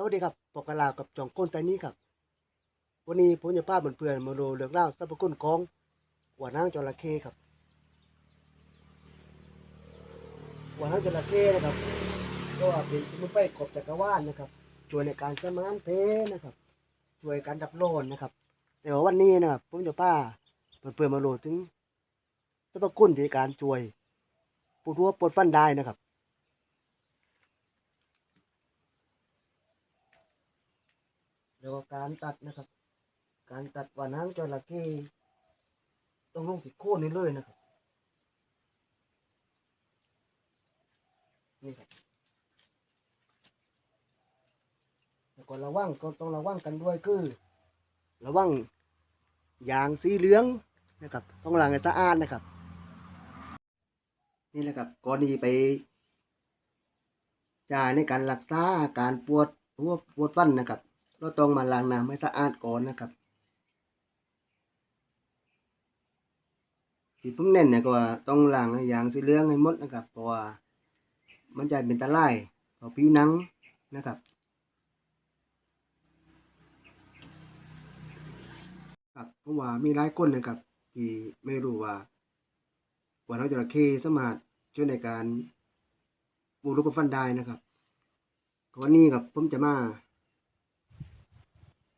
สวัสดีครับปกลากับจองก้นไตนี้ครับ วันนี้ผมจะพาเพื่อนๆมาดูเรื่องราวสรรพคุณของหัวหนางจระเข้ครับหัวหนางจระเข้นะครับก็เป็นสมุนไพรกบจักรวาลนะครับช่วยในการสมานเพนะครับช่วยการดับร้อนนะครับ แต่ว่าวันนี้นะครับผมจะพาเพื่อนๆมาดูถึงสรรพคุณที่การช่วยปวดหัวปวดฟันได้นะครับ แล้วก็การตัดนะครับ การตัดว่าน้ำจระเข้ต้องลงติดโคนนี่เลยนะครับ นี่ครับแล้วก็ระวังก็ต้องระวังกันด้วยคือ ระวังยางสีเหลืองนะครับ ต้องล้างให้สะอาดนะครับ นี่แหละครับก่อนที่ไปจ่ายในการรักษาอาการปวดหัวปวดฟันนะครับ เราต้องมาล้างน้ำให้สะอาดก่อนนะครับที่ผมเน้นเนี่ยก็ว่าต้องล้างให้อย่างสีเหลืองให้หมดนะครับเพราะว่ามันจะเป็นตรายต่อผิวหนังนะครับครับเพราะว่ามีหลายคนนะครับ ที่ไม่รู้ว่าว่าเราจระเข้สามารถช่วยในการบูรุกฟันได้นะครับวันนี้ครับผมจะมา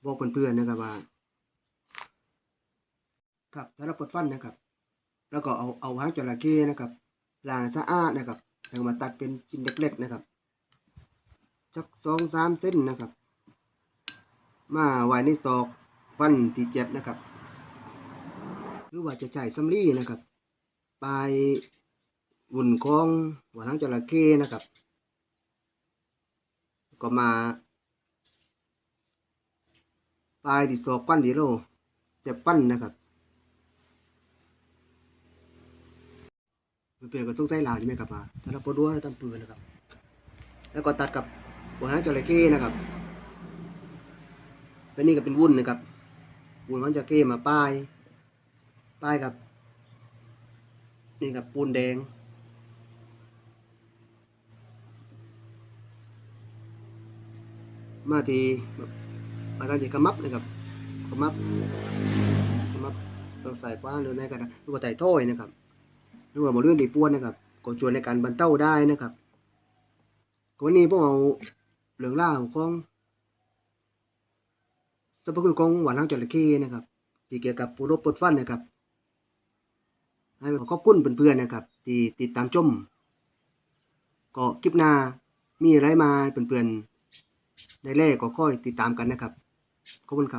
บอกเพื่อนๆนะครับว่า ครับถ้าเราปลดฟันนะครับ แล้วก็เอาเอาหางจระเข้นะครับล้างสะอาดนะครับแล้วมาตัดเป็นชิ้นเล็กๆนะครับสักสองสามเส้นนะครับ มาไว้ในซอกฟันที่เจ็บนะครับ หรือว่าจะใช้สำลีนะครับปลายหุ่นของหัวหางจระเข้นะครับ ก็มา ปลายที่ศอกปั้นดีโลจะปั้นนะครับเปลี่ยนกับต้องใส่ลาวใช่ไหมครับว่าถ้าเราปวดหัวเราทำปืนนะครับ แล้วก็ตัดกับหัวหางจระเข้นะครับแล้วนี่ก็เป็นวุ้นนะครับ วุ้นหางจระเข้มาป้าย ป้ายกับ นี่กับปูนแดง มาที มาการจะกระมับนะครับกระมับกระมับต้องใส่กว้างหรือในกระดาษหรือว่าใส่ถ้อยนะครับหรือว่าบริเวณที่ปวดนะครับก็ชวยในการบรรเทาได้นะครับวันนี้พวกเอาเรื่องล่าวของสรรพคุณของหวานหางจระเข้นะครับ ที่เกี่ยวกับปูรบปดฟันนะครับให้ขอบคุณเพื่อนๆนะครับ ที่ติดตามชมก็คลิปหน้ามีอะไรมาเพื่อนๆได้เลขก็ค่อยติดตามกันนะครับ कबुल का